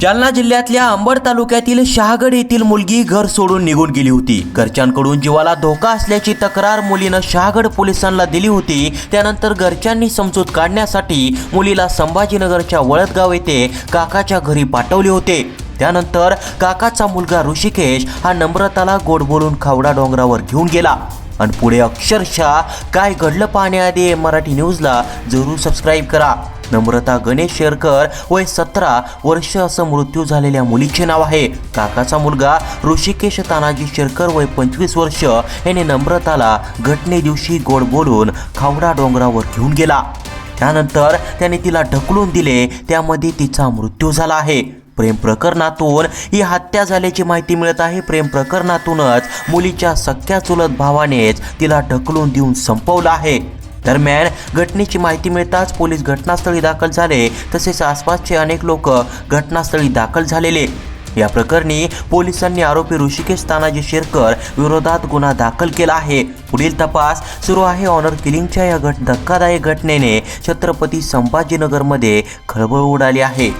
जालना जिल्ह्यातल्या अंबड तालुक्यातील शहागड येथील मुलगी घर सोडून निघून गेली होती. घरच्यांकडून जीवाला धोका असल्याची तक्रार मुलीनं शहागड पोलिसांना दिली होती. त्यानंतर घरच्यांनी समजूत काढण्यासाठी मुलीला संभाजीनगरच्या वळदगाव येथे काकाच्या घरी पाठवले होते. त्यानंतर काकाचा मुलगा ऋषिकेश हा नम्रताला गोड बोलून खावडा डोंगरावर घेऊन गेला. आणि पुढे अक्षरशः काय घडलं पाहण्याआधी मराठी न्यूजला जरूर सबस्क्राईब करा. नम्रता गणेश शेरकर वय सतरा वर्ष असं मृत्यू झालेल्या मुलीचे नाव आहे. काकाचा मुलगा ऋषिकेश तानाजी शेरकर वय पंचवीस वर्ष याने नम्रताला घटने दिवशी गोड बोलून खावडा डोंगरावर घेऊन गेला. त्यानंतर त्याने तिला ढकलून दिले. त्यामध्ये तिचा मृत्यू झाला आहे. प्रेम प्रकरणातून ही हत्या झाल्याची माहिती मिळत आहे. प्रेम प्रकरणातूनच मुलीच्या सख्या चुलत भावानेच तिला ढकलून देऊन संपवलं आहे. दरम्यान घटनेची माहिती मिळताच पोलीस घटनास्थळी दाखल झाले. तसेच आसपासचे अनेक लोक घटनास्थळी दाखल झालेले. या प्रकरणी पोलिसांनी आरोपी ऋषिकेश तानाजी शेरकर विरोधात गुन्हा दाखल केला आहे. पुढील तपास सुरू आहे. ऑनर किलिंगच्या या घट धक्कादायक घटनेने छत्रपती संभाजीनगरमध्ये खळबळ उडाली आहे.